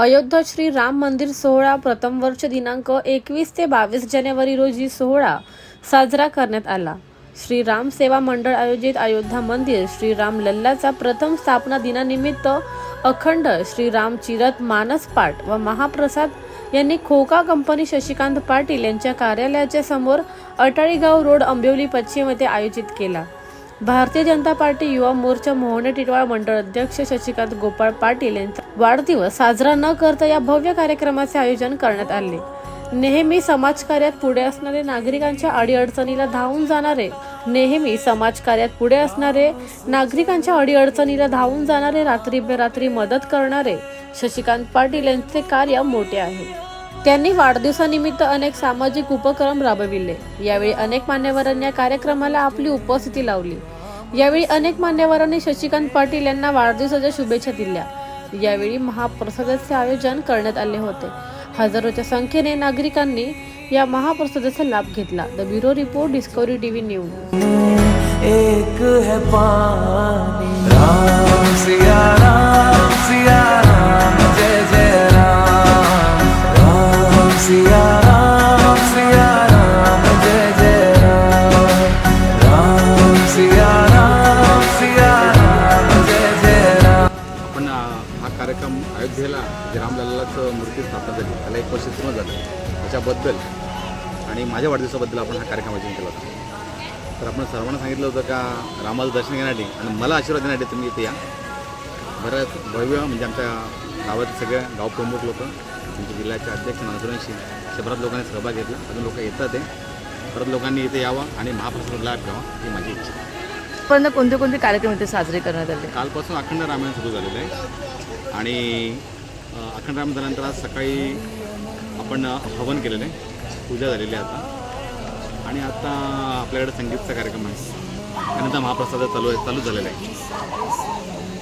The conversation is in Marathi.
अयोध्या श्री राम मंदिर सोहळा प्रथम वर्ष दिनांक एकवीस ते बावीस जानेवारी रोजी सोहळा साजरा करण्यात आला. श्री राम सेवा मंडळ आयोजित अयोध्या मंदिर श्री राम लल्लाचा प्रथम स्थापना दिनानिमित्त अखंड श्री राम चिरत मानस पाठ व महाप्रसाद यांनी खोका कंपनी शशिकांत पाटील यांच्या कार्यालयाच्या समोर अटाळीगाव रोड अंबिवली पश्चिम येथे आयोजित केला. भारतीय जनता पार्टी युवा मोर्चा मोहने टिटवाळ मंडळ अध्यक्ष शशिकांत गोपाळ पाटील यांचा वाढदिवस साजरा न करता या भव्य कार्यक्रमाचे आयोजन करण्यात आले. नेहमी समाजकार्यात पुढे असणारे नागरिकांच्या अडीअडचणीला धावून जाणारे नेहमी समाजकार्यात पुढे असणारे नागरिकांच्या अडीअडचणीला धावून जाणारे रात्री बेरात्री मदत करणारे शशिकांत पाटील यांचे कार्य मोठे आहे. त्यांनी वाढदिवसानिमित्त अनेक सामाजिक उपक्रम राबविले. यावेळी अनेक मान्यवरांनी या कार्यक्रमाला आपली उपस्थिती लावली. यावेळी अनेक मान्यवरांनी शशिकांत पाटील यांना वाढदिवसाच्या शुभेच्छा दिल्या. यावेळी महाप्रसादाचे आयोजन करण्यात आले होते. हजारोच्या संख्येने नागरिकांनी या महाप्रसादाचा लाभ घेतला. The bureau report Discovery TV news. एक है पानी जे रामलल्लाचं मूर्ती स्थापना झाली त्याला एक वर्ष पूर्ण झालं. त्याच्याबद्दल आणि माझ्या वाढदिवसाबद्दल आपण हा कार्यक्रम आयोजन केला होता. तर आपण सर्वांना सांगितलं होतं का रामाचं दर्शन घेण्यासाठी आणि मला आशीर्वाद देण्यासाठी तुम्ही इथे या. बरंच भव्य म्हणजे आमच्या गावातील सगळे गाव प्रमुख लोक आमच्या जिल्ह्याचे अध्यक्ष अशा बऱ्याच लोकांनी सहभाग घेतला. अजून लोक येतात आहे परत लोकांनी इथे यावं आणि महाप्रसाद लाभ घ्यावा ही माझी इच्छा. पण कोणते कोणते कार्यक्रम इथे साजरे करण्यात आले? कालपासून अखंड रामायण सुरू झालेलं आहे. आणि अखंडराम अखंड झाल्यानंतर आज सकाळी आपण हवन केलेलं आहे. पूजा झालेली आहे आता. आणि आता आपल्याकडे संगीतचा कार्यक्रम आहे. त्यानंतर महाप्रसाद चालू आहे चालू झालेला आहे.